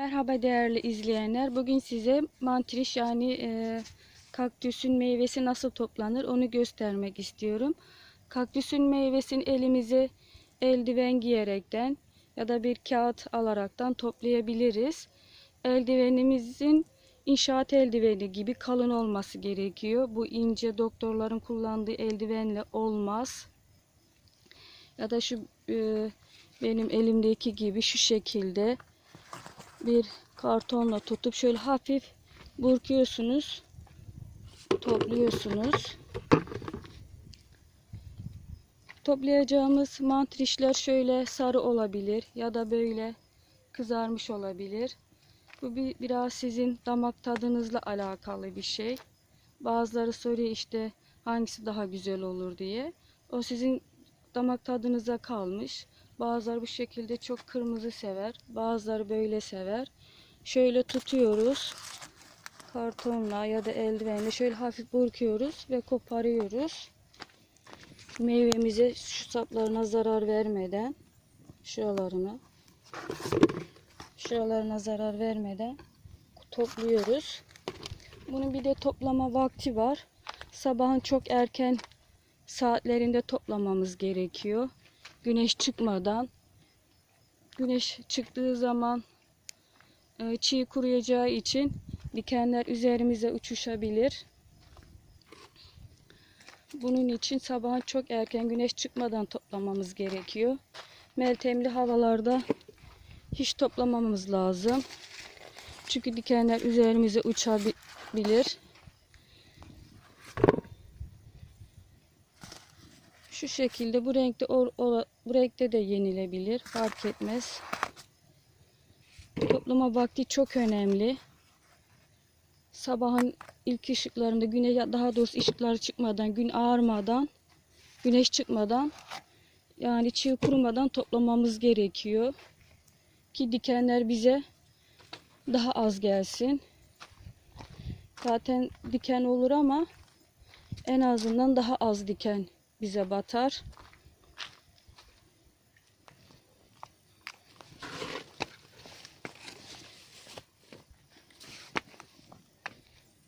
Merhaba değerli izleyenler. Bugün size mantriş yani e, kaktüsün meyvesi nasıl toplanır onu göstermek istiyorum. Kaktüsün meyvesini elimize eldiven giyerekten ya da bir kağıt alaraktan toplayabiliriz. Eldivenimizin inşaat eldiveni gibi kalın olması gerekiyor. Bu ince doktorların kullandığı eldivenle olmaz. Ya da şu e, benim elimdeki gibi şu şekilde bir kartonla tutup şöyle hafif burkuyorsunuz. Topluyorsunuz. Toplayacağımız mantrişler şöyle sarı olabilir ya da böyle kızarmış olabilir. Bu bir, biraz sizin damak tadınızla alakalı bir şey. Bazıları soruyor işte hangisi daha güzel olur diye. O sizin damak tadınıza kalmış. Bazıları bu şekilde çok kırmızı sever. Bazıları böyle sever. Şöyle tutuyoruz. Kartonla ya da eldivenle şöyle hafif burkuyoruz ve koparıyoruz. Meyvemize şu saplarına zarar vermeden şuralarına şuralarına zarar vermeden topluyoruz. Bunun bir de toplama vakti var. Sabahın çok erken saatlerinde toplamamız gerekiyor. Güneş çıkmadan. Güneş çıktığı zaman e, çiğ kuruyacağı için dikenler üzerimize uçuşabilir. Bunun için sabahın çok erken güneş çıkmadan toplamamız gerekiyor. Meltemli havalarda hiç toplamamamız lazım. Çünkü dikenler üzerimize uçabilir. Şu şekilde bu renkte or, or- bu renkte de yenilebilir. Fark etmez. Toplama vakti çok önemli. Sabahın ilk ışıklarında güneş daha doğrusu ışıklar çıkmadan, gün ağarmadan, güneş çıkmadan yani çiğ kurumadan toplamamız gerekiyor. Ki dikenler bize daha az gelsin. Zaten diken olur ama en azından daha az diken bize batar.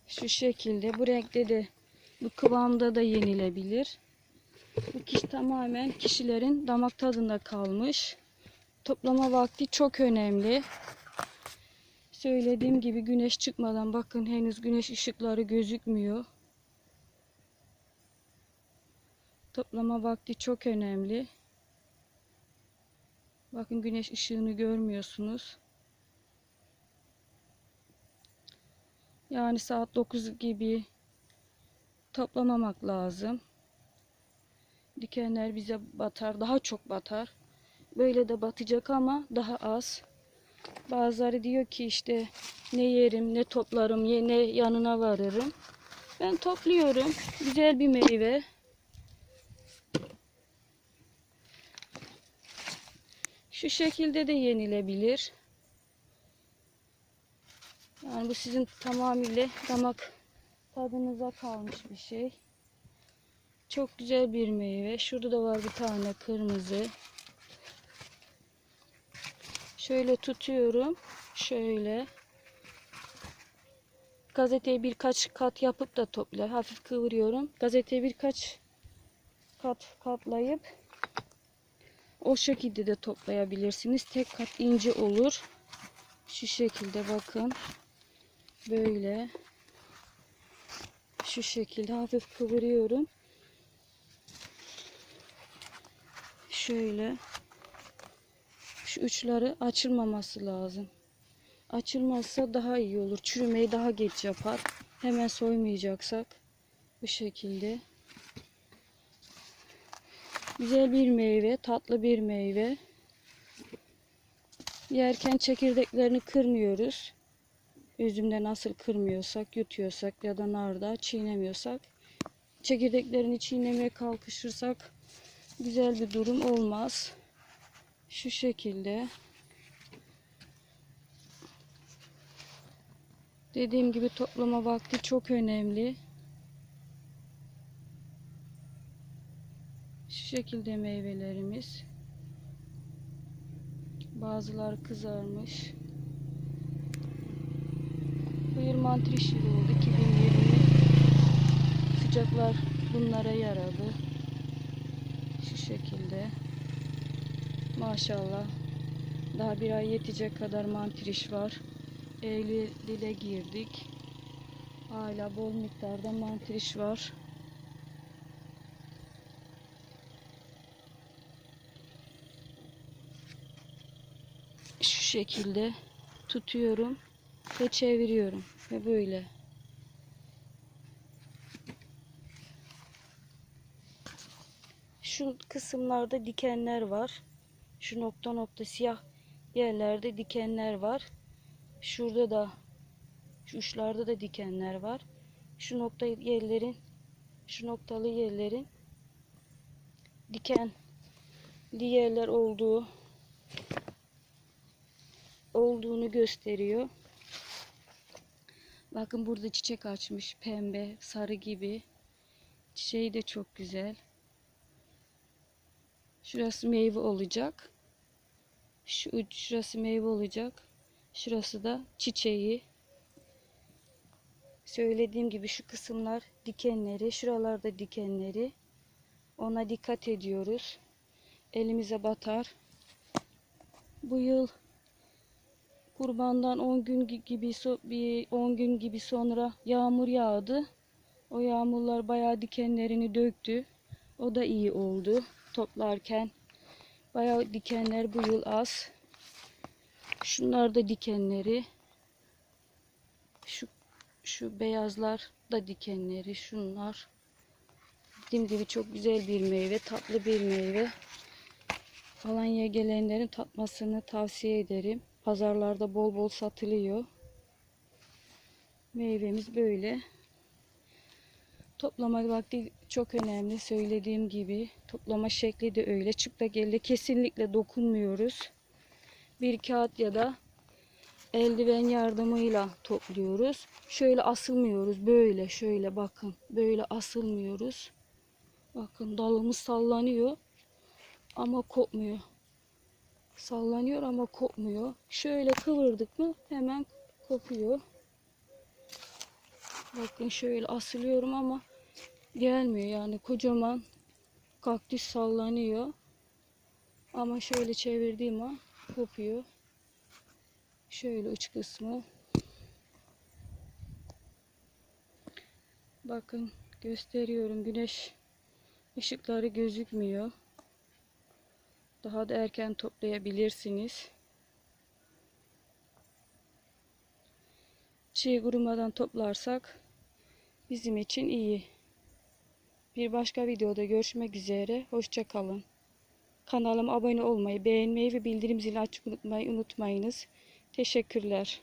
Şu şekilde bu renkte de bu kıvamda da yenilebilir. Bu kişi tamamen kişilerin damak tadında kalmış. Toplama vakti çok önemli. Söylediğim gibi güneş çıkmadan bakın henüz güneş ışıkları gözükmüyor. Toplama vakti çok önemli. Bakın güneş ışığını görmüyorsunuz. Yani saat 9 gibi toplamamak lazım. Dikenler bize batar, daha çok batar. Böyle de batacak ama daha az. Bazıları diyor ki işte ne yerim, ne toplarım, ne yanına varırım. Ben topluyorum. Güzel bir meyve. Şu şekilde de yenilebilir. Yani bu sizin tamamıyla damak tadınıza kalmış bir şey. Çok güzel bir meyve. Şurada da var bir tane kırmızı. Şöyle tutuyorum. Şöyle. Gazeteyi birkaç kat yapıp da toplar. Hafif kıvırıyorum. Gazeteyi birkaç kat katlayıp o şekilde de toplayabilirsiniz. Tek kat ince olur. Şu şekilde bakın. Böyle. Şu şekilde hafif kıvırıyorum. Şöyle. Şu uçları açılmaması lazım. Açılmazsa daha iyi olur. Çürümeyi daha geç yapar. Hemen soymayacaksak bu şekilde. Güzel bir meyve, tatlı bir meyve. Yerken çekirdeklerini kırmıyoruz. Üzümde nasıl kırmıyorsak, yutuyorsak ya da narda çiğnemiyorsak, çekirdeklerini çiğnemeye kalkışırsak güzel bir durum olmaz. Şu şekilde. Dediğim gibi toplama vakti çok önemli. Şekilde meyvelerimiz. Bazıları kızarmış. mantriş yılı oldu 2020. Sıcaklar bunlara yaradı. Şu şekilde. Maşallah. Daha bir ay yetecek kadar mantriş var. Eylül'e girdik. Hala bol miktarda mantriş var. Şu şekilde tutuyorum ve çeviriyorum ve böyle. Şu kısımlarda dikenler var. Şu nokta nokta siyah yerlerde dikenler var. Şurada da şu uçlarda da dikenler var. Şu nokta yerlerin şu noktalı yerlerin dikenli yerler olduğu olduğunu gösteriyor. Bakın burada çiçek açmış pembe, sarı gibi. Çiçeği de çok güzel. Şurası meyve olacak. Şu şurası meyve olacak. Şurası da çiçeği. Söylediğim gibi şu kısımlar dikenleri, şuralarda dikenleri. Ona dikkat ediyoruz. Elimize batar. Bu yıl kurbandan 10 gün gi- gibi bir 10 gün gibi sonra yağmur yağdı. O yağmurlar bayağı dikenlerini döktü. O da iyi oldu toplarken. Bayağı dikenler bu yıl az. Şunlar da dikenleri. Şu şu beyazlar da dikenleri. Şunlar. Dediğim gibi çok güzel bir meyve, tatlı bir meyve. Alanya gelenlerin tatmasını tavsiye ederim. Pazarlarda bol bol satılıyor. Meyvemiz böyle. Toplama vakti çok önemli. Söylediğim gibi toplama şekli de öyle. Çıplak elle kesinlikle dokunmuyoruz. Bir kağıt ya da eldiven yardımıyla topluyoruz. Şöyle asılmıyoruz. Böyle şöyle bakın. Böyle asılmıyoruz. Bakın dalımız sallanıyor ama kopmuyor. Sallanıyor ama kopmuyor. Şöyle kıvırdık mı hemen kopuyor. Bakın şöyle asılıyorum ama gelmiyor yani kocaman kaktüs sallanıyor. Ama şöyle çevirdiğim an kopuyor. Şöyle uç kısmı. Bakın gösteriyorum güneş ışıkları gözükmüyor. Daha da erken toplayabilirsiniz. Çiğ kurumadan toplarsak bizim için iyi. Bir başka videoda görüşmek üzere. Hoşça kalın. Kanalıma abone olmayı, beğenmeyi ve bildirim zilini açmayı unutmayınız. Teşekkürler.